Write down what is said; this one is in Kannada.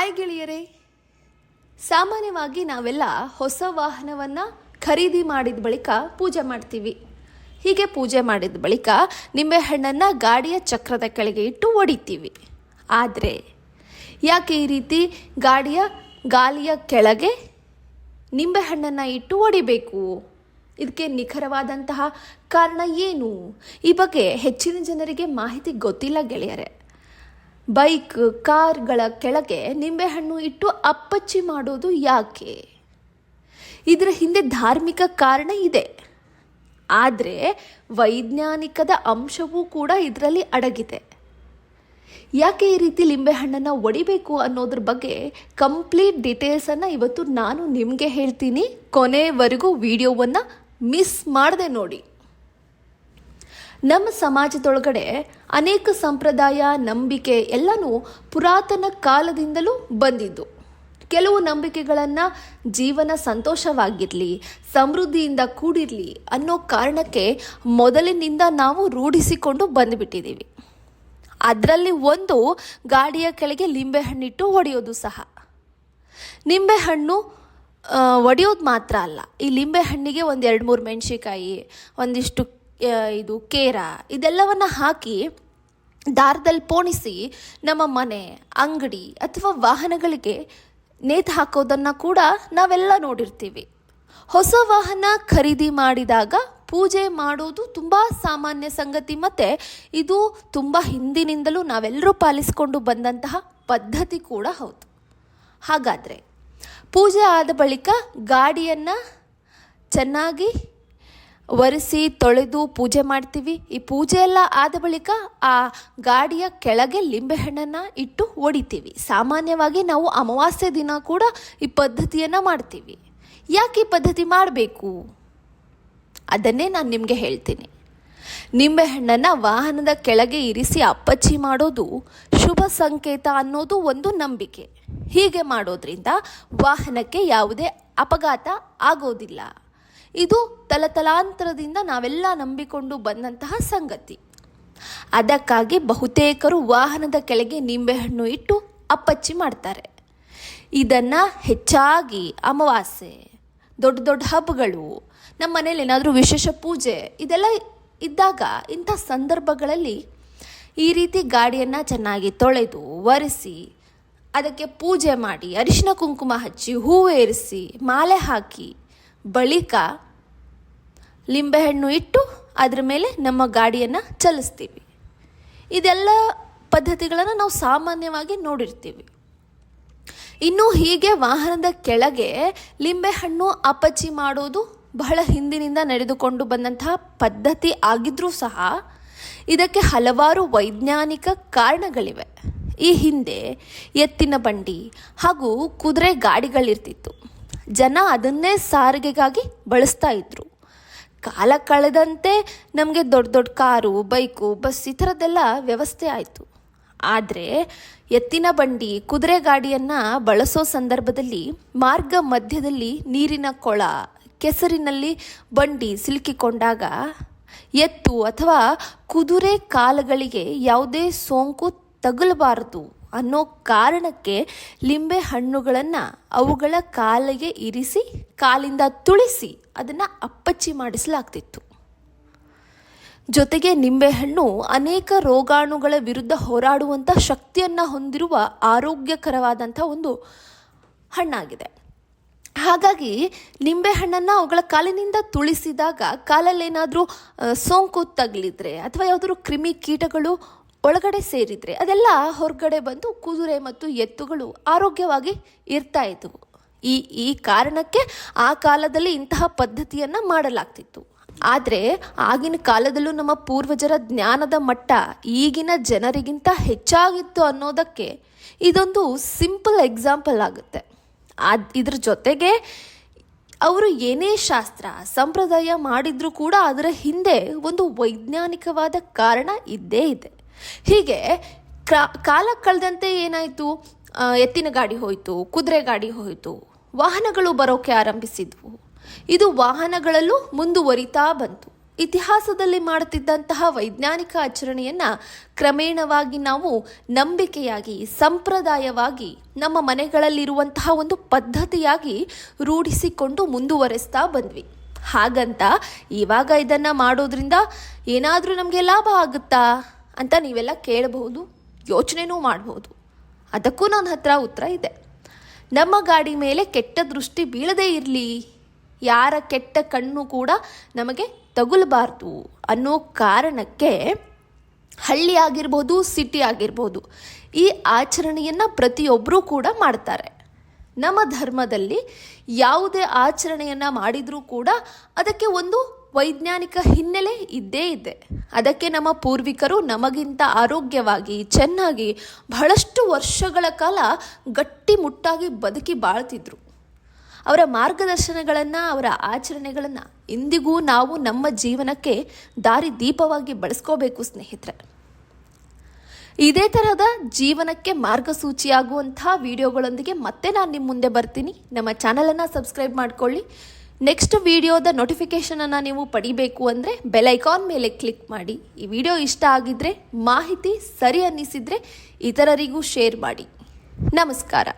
ಹಾಯ್ ಗೆಳೆಯರೇ ಸಾಮಾನ್ಯವಾಗಿ ನಾವೆಲ್ಲ ಹೊಸ ವಾಹನವನ್ನು ಖರೀದಿ ಮಾಡಿದ ಬಳಿಕ ಪೂಜೆ ಮಾಡ್ತೀವಿ. ಹೀಗೆ ಪೂಜೆ ಮಾಡಿದ ಬಳಿಕ ನಿಂಬೆಹಣ್ಣನ್ನು ಗಾಡಿಯ ಚಕ್ರದ ಕೆಳಗೆ ಇಟ್ಟು ಒಡಿತೀವಿ ಆದರೆ, ಯಾಕೆ ಈ ರೀತಿ ಗಾಡಿಯ ಗಾಲಿಯ ಕೆಳಗೆ ನಿಂಬೆಹಣ್ಣನ್ನು ಇಟ್ಟು ಒಡಿಬೇಕು ಇದಕ್ಕೆ ನಿಖರವಾದಂತಹ ಕಾರಣ ಏನು? ಈ ಬಗ್ಗೆ ಹೆಚ್ಚಿನ ಜನರಿಗೆ ಮಾಹಿತಿ ಗೊತ್ತಿಲ್ಲ ಗೆಳೆಯರೆ. ಬೈಕ್, ಕಾರ್ಗಳ ಕೆಳಗೆ ನಿಂಬೆಹಣ್ಣು ಇಟ್ಟು ಅಪ್ಪಚ್ಚಿ ಮಾಡೋದು ಯಾಕೆ? ಇದರ ಹಿಂದೆ ಧಾರ್ಮಿಕ ಕಾರಣ ಇದೆ. ಆದರೆ ವೈಜ್ಞಾನಿಕದ ಅಂಶವೂ ಕೂಡ ಇದರಲ್ಲಿ ಅಡಗಿದೆ. ಯಾಕೆ ಈ ರೀತಿ ಲಿಂಬೆಹಣ್ಣನ್ನು ಒಡಿಬೇಕು ಅನ್ನೋದ್ರ ಬಗ್ಗೆ ಕಂಪ್ಲೀಟ್ ಡೀಟೇಲ್ಸನ್ನು ಇವತ್ತು ನಾನು ನಿಮಗೆ ಹೇಳ್ತೀನಿ. ಕೊನೆವರೆಗೂ ವಿಡಿಯೋವನ್ನು ಮಿಸ್ ಮಾಡದೆ ನೋಡಿ. ನಮ್ಮ ಸಮಾಜದೊಳಗಡೆ ಅನೇಕ ಸಂಪ್ರದಾಯ, ನಂಬಿಕೆ ಎಲ್ಲನೂ ಪುರಾತನ ಕಾಲದಿಂದಲೂ ಬಂದಿದ್ದು. ಕೆಲವು ನಂಬಿಕೆಗಳನ್ನು ಜೀವನ ಸಂತೋಷವಾಗಿರಲಿ, ಸಮೃದ್ಧಿಯಿಂದ ಕೂಡಿರಲಿ ಅನ್ನೋ ಕಾರಣಕ್ಕೆ ಮೊದಲಿನಿಂದ ನಾವು ರೂಢಿಸಿಕೊಂಡು ಬಂದುಬಿಟ್ಟಿದ್ದೀವಿ. ಅದರಲ್ಲಿ ಒಂದು ಗಾಡಿಯ ಕೆಳಗೆ ಲಿಂಬೆಹಣ್ಣಿಟ್ಟು ಹೊಡೆಯೋದು ಸಹ. ನಿಂಬೆಹಣ್ಣು ಒಡೆಯೋದು ಮಾತ್ರ ಅಲ್ಲ. ಈ ಲಿಂಬೆಹಣ್ಣಿಗೆ ಒಂದು ಎರಡು ಮೂರು ಮೆಣಸಿಕಾಯಿ ಒಂದಿಷ್ಟು ಇದು ಕೇರ, ಇದೆಲ್ಲವನ್ನು ಹಾಕಿ ದಾರದಲ್ಲಿ ಪೋಣಿಸಿ ನಮ್ಮ ಮನೆ, ಅಂಗಡಿ ಅಥವಾ ವಾಹನಗಳಿಗೆ ನೇತು ಹಾಕೋದನ್ನು ಕೂಡ ನಾವೆಲ್ಲ ನೋಡಿರ್ತೀವಿ. ಹೊಸ ವಾಹನ ಖರೀದಿ ಮಾಡಿದಾಗ ಪೂಜೆ ಮಾಡೋದು ತುಂಬ ಸಾಮಾನ್ಯ ಸಂಗತಿ ಮತ್ತು ಇದು ತುಂಬ ಹಿಂದಿನಿಂದಲೂ ನಾವೆಲ್ಲರೂ ಪಾಲಿಸಿಕೊಂಡು ಬಂದಂತಹ ಪದ್ಧತಿ ಕೂಡ ಹೌದು. ಹಾಗಾದರೆ ಪೂಜೆ ಆದ ಬಳಿಕ ಗಾಡಿಯನ್ನು ಚೆನ್ನಾಗಿ ಒರೆಸಿ ತೊಳೆದು ಪೂಜೆ ಮಾಡ್ತೀವಿ. ಈ ಪೂಜೆ ಎಲ್ಲ ಆದ ಬಳಿಕ ಆ ಗಾಡಿಯ ಕೆಳಗೆ ಲಿಂಬೆಹಣ್ಣನ್ನು ಇಟ್ಟು ಹೊಡಿತೀವಿ. ಸಾಮಾನ್ಯವಾಗಿ ನಾವು ಅಮಾವಾಸ್ಯೆ ದಿನ ಕೂಡ ಈ ಪದ್ಧತಿಯನ್ನು ಮಾಡ್ತೀವಿ. ಯಾಕೆ ಈ ಪದ್ಧತಿ ಮಾಡಬೇಕು? ಅದನ್ನೇ ನಾನು ನಿಮಗೆ ಹೇಳ್ತೀನಿ. ನಿಂಬೆಹಣ್ಣನ್ನು ವಾಹನದ ಕೆಳಗೆ ಇರಿಸಿ ಅಪ್ಪಚ್ಚಿ ಮಾಡೋದು ಶುಭ ಸಂಕೇತ ಅನ್ನೋದು ಒಂದು ನಂಬಿಕೆ. ಹೀಗೆ ಮಾಡೋದ್ರಿಂದ ವಾಹನಕ್ಕೆ ಯಾವುದೇ ಅಪಘಾತ ಆಗೋದಿಲ್ಲ. ಇದು ತಲತಲಾಂತರದಿಂದ ನಾವೆಲ್ಲ ನಂಬಿಕೊಂಡು ಬಂದಂತಹ ಸಂಗತಿ. ಅದಕ್ಕಾಗಿ ಬಹುತೇಕರು ವಾಹನದ ಕೆಳಗೆ ನಿಂಬೆಹಣ್ಣು ಇಟ್ಟು ಅಪ್ಪಚ್ಚಿ ಮಾಡ್ತಾರೆ. ಇದನ್ನು ಹೆಚ್ಚಾಗಿ ಅಮಾವಾಸ್ಯೆ, ದೊಡ್ಡ ದೊಡ್ಡ ಹಬ್ಬಗಳು, ನಮ್ಮ ಮನೇಲಿ ಏನಾದರೂ ವಿಶೇಷ ಪೂಜೆ ಇದೆಲ್ಲ ಇದ್ದಾಗ ಇಂಥ ಸಂದರ್ಭಗಳಲ್ಲಿ ಈ ರೀತಿ ಗಾಡಿಯನ್ನು ಚೆನ್ನಾಗಿ ತೊಳೆದು ಒರೆಸಿ, ಅದಕ್ಕೆ ಪೂಜೆ ಮಾಡಿ ಅರಿಶಿನ ಕುಂಕುಮ ಹಚ್ಚಿ ಹೂವು ಏರಿಸಿ, ಮಾಲೆ ಹಾಕಿ ಬಳಿಕ ಲಿಂಬೆಹಣ್ಣು ಇಟ್ಟು ಅದರ ಮೇಲೆ ನಮ್ಮ ಗಾಡಿಯನ್ನು ಚಲಿಸ್ತೀವಿ. ಇದೆಲ್ಲ ಪದ್ಧತಿಗಳನ್ನು ನಾವು ಸಾಮಾನ್ಯವಾಗಿ ನೋಡಿರ್ತೀವಿ. ಇನ್ನು ಹೀಗೆ ವಾಹನದ ಕೆಳಗೆ ಲಿಂಬೆಹಣ್ಣು ಅಪಚಿ ಮಾಡೋದು ಬಹಳ ಹಿಂದಿನಿಂದ ನಡೆದುಕೊಂಡು ಬಂದಂತಹ ಪದ್ಧತಿ ಆಗಿದ್ರೂ ಸಹ ಇದಕ್ಕೆ ಹಲವಾರು ವೈಜ್ಞಾನಿಕ ಕಾರಣಗಳಿವೆ. ಈ ಹಿಂದೆ ಎತ್ತಿನ ಬಂಡಿ ಹಾಗೂ ಕುದುರೆ ಗಾಡಿಗಳಿರ್ತಿತ್ತು. ಜನ ಅದನ್ನೇ ಸಾರಿಗೆಗಾಗಿ ಬಳಸ್ತಾ ಇದ್ರು. ಕಾಲ ಕಳೆದಂತೆ ನಮಗೆ ದೊಡ್ಡ ದೊಡ್ಡ ಕಾರು, ಬೈಕು, ಬಸ್ ಈ ಥರದ್ದೆಲ್ಲ ವ್ಯವಸ್ಥೆ ಆಯಿತು. ಆದರೆ ಎತ್ತಿನ ಬಂಡಿ, ಕುದುರೆ ಗಾಡಿಯನ್ನು ಬಳಸೋ ಸಂದರ್ಭದಲ್ಲಿ ಮಾರ್ಗ ಮಧ್ಯದಲ್ಲಿ ನೀರಿನ ಕೊಳ, ಕೆಸರಿನಲ್ಲಿ ಬಂಡಿ ಸಿಲುಕಿಕೊಂಡಾಗ ಎತ್ತು ಅಥವಾ ಕುದುರೆ ಕಾಲುಗಳಿಗೆ ಯಾವುದೇ ಸೋಂಕು ತಗುಲಬಾರದು. ಅನ್ನೋ ಕಾರಣಕ್ಕೆ ಲಿಂಬೆ ಹಣ್ಣುಗಳನ್ನು ಅವುಗಳ ಕಾಲಿಗೆ ಇರಿಸಿ, ಕಾಲಿಂದ ತುಳಿಸಿ ಅದನ್ನು ಅಪ್ಪಚ್ಚಿ ಮಾಡಿಸಲಾಗ್ತಿತ್ತು. ಜೊತೆಗೆ ನಿಂಬೆಹಣ್ಣು ಅನೇಕ ರೋಗಾಣುಗಳ ವಿರುದ್ಧ ಹೋರಾಡುವಂಥ ಶಕ್ತಿಯನ್ನು ಹೊಂದಿರುವ ಆರೋಗ್ಯಕರವಾದಂಥ ಒಂದು ಹಣ್ಣಾಗಿದೆ. ಹಾಗಾಗಿ ನಿಂಬೆಹಣ್ಣನ್ನು ಅವುಗಳ ಕಾಲಿನಿಂದ ತುಳಿಸಿದಾಗ ಕಾಲಲ್ಲೇನಾದರೂ ಸೋಂಕು ತಗಲಿದ್ರೆ ಅಥವಾ ಯಾವುದಾದ್ರು ಕ್ರಿಮಿ ಕೀಟಗಳು ಒಳಗಡೆ ಸೇರಿದರೆ ಅದೆಲ್ಲ ಹೊರಗಡೆ ಬಂದು ಕುದುರೆ ಮತ್ತು ಎತ್ತುಗಳು ಆರೋಗ್ಯವಾಗಿ ಇರ್ತಾ ಇದ್ದವು ಈ ಈ ಕಾರಣಕ್ಕೆ ಆ ಕಾಲದಲ್ಲಿ ಇಂತಹ ಪದ್ಧತಿಯನ್ನು ಮಾಡಲಾಗ್ತಿತ್ತು. ಆದರೆ ಆಗಿನ ಕಾಲದಲ್ಲೂ ನಮ್ಮ ಪೂರ್ವಜರ ಜ್ಞಾನದ ಮಟ್ಟ ಈಗಿನ ಜನರಿಗಿಂತ ಹೆಚ್ಚಾಗಿತ್ತು ಅನ್ನೋದಕ್ಕೆ ಇದೊಂದು ಸಿಂಪಲ್ ಎಕ್ಸಾಂಪಲ್ ಆಗುತ್ತೆ. ಅದ್ ಇದ್ರ ಜೊತೆಗೆ ಅವರು ಏನೇ ಶಾಸ್ತ್ರ, ಸಂಪ್ರದಾಯ ಮಾಡಿದ್ರೂ ಕೂಡ ಅದರ ಹಿಂದೆ ಒಂದು ವೈಜ್ಞಾನಿಕವಾದ ಕಾರಣ ಇದ್ದೇ ಇದೆ. ಹೀಗೆ ಕಾಲ ಕಳೆದಂತೆ ಏನಾಯಿತು? ಎತ್ತಿನ ಗಾಡಿ ಹೋಯಿತು, ಕುದುರೆ ಗಾಡಿ ಹೋಯಿತು, ವಾಹನಗಳು ಬರೋಕೆ ಆರಂಭಿಸಿದ್ವು. ಇದು ವಾಹನಗಳಲ್ಲೂ ಮುಂದುವರಿತಾ ಬಂತು. ಇತಿಹಾಸದಲ್ಲಿ ಮಾಡುತ್ತಿದ್ದಂತಹ ವೈಜ್ಞಾನಿಕ ಆಚರಣೆಯನ್ನು ಕ್ರಮೇಣವಾಗಿ ನಾವು ನಂಬಿಕೆಯಾಗಿ, ಸಂಪ್ರದಾಯವಾಗಿ, ನಮ್ಮ ಮನೆಗಳಲ್ಲಿರುವಂತಹ ಒಂದು ಪದ್ಧತಿಯಾಗಿ ರೂಢಿಸಿಕೊಂಡು ಮುಂದುವರೆಸ್ತಾ ಬಂದ್ವಿ. ಹಾಗಂತ ಇವಾಗ ಇದನ್ನು ಮಾಡೋದ್ರಿಂದ ಏನಾದರೂ ನಮಗೆ ಲಾಭ ಆಗುತ್ತಾ? ಅಂತ ನೀವೆಲ್ಲ ಕೇಳಬಹುದು, ಯೋಚನೆನೂ ಮಾಡಬಹುದು. ಅದಕ್ಕೂ ನನ್ನ ಹತ್ರ ಉತ್ತರ ಇದೆ. ನಮ್ಮ ಗಾಡಿ ಮೇಲೆ ಕೆಟ್ಟ ದೃಷ್ಟಿ ಬೀಳದೇ ಇರಲಿ. ಯಾರ ಕೆಟ್ಟ ಕಣ್ಣು ಕೂಡ ನಮಗೆ ತಗುಲಬಾರ್ದು ಅನ್ನೋ ಕಾರಣಕ್ಕೆ ಹಳ್ಳಿ ಆಗಿರ್ಬೋದು, ಸಿಟಿ ಆಗಿರ್ಬೋದು, ಈ ಆಚರಣೆಯನ್ನು ಪ್ರತಿಯೊಬ್ಬರೂ ಕೂಡ ಮಾಡ್ತಾರೆ. ನಮ್ಮ ಧರ್ಮದಲ್ಲಿ ಯಾವುದೇ ಆಚರಣೆಯನ್ನು ಮಾಡಿದರೂ ಕೂಡ ಅದಕ್ಕೆ ಒಂದು ವೈಜ್ಞಾನಿಕ ಹಿನ್ನೆಲೆ ಇದ್ದೇ ಇದೆ. ಅದಕ್ಕೆ ನಮ್ಮ ಪೂರ್ವಿಕರು ನಮಗಿಂತ ಆರೋಗ್ಯವಾಗಿ, ಚೆನ್ನಾಗಿ ಬಹಳಷ್ಟು ವರ್ಷಗಳ ಕಾಲ ಗಟ್ಟಿಮುಟ್ಟಾಗಿ ಬದುಕಿ ಬಾಳ್ತಿದ್ರು. ಅವರ ಮಾರ್ಗದರ್ಶನಗಳನ್ನು, ಅವರ ಆಚರಣೆಗಳನ್ನು ಇಂದಿಗೂ ನಾವು ನಮ್ಮ ಜೀವನಕ್ಕೆ ದಾರಿ ದೀಪವಾಗಿ ಬಳಸ್ಕೋಬೇಕು ಸ್ನೇಹಿತರೆ. ಇದೇ ತರಹದ ಜೀವನಕ್ಕೆ ಮಾರ್ಗಸೂಚಿಯಾಗುವಂಥ ವಿಡಿಯೋಗಳೊಂದಿಗೆ ಮತ್ತೆ ನಾನು ನಿಮ್ಮ ಮುಂದೆ ಬರ್ತೀನಿ. ನಮ್ಮ ಚಾನಲನ್ನು ಸಬ್ಸ್ಕ್ರೈಬ್ ಮಾಡ್ಕೊಳ್ಳಿ. ನೆಕ್ಸ್ಟ್ ವಿಡಿಯೋದ ನೋಟಿಫಿಕೇಷನನ್ನು ನೀವು ಪಡಿಬೇಕು ಅಂದರೆ ಬೆಲ್ ಐಕಾನ್ ಮೇಲೆ ಕ್ಲಿಕ್ ಮಾಡಿ. ಈ ವಿಡಿಯೋ ಇಷ್ಟ ಆಗಿದ್ರೆ ಮಾಹಿತಿ ಸರಿ ಅನ್ನಿಸಿದರೆ ಇತರರಿಗೂ ಶೇರ್ ಮಾಡಿ. ನಮಸ್ಕಾರ.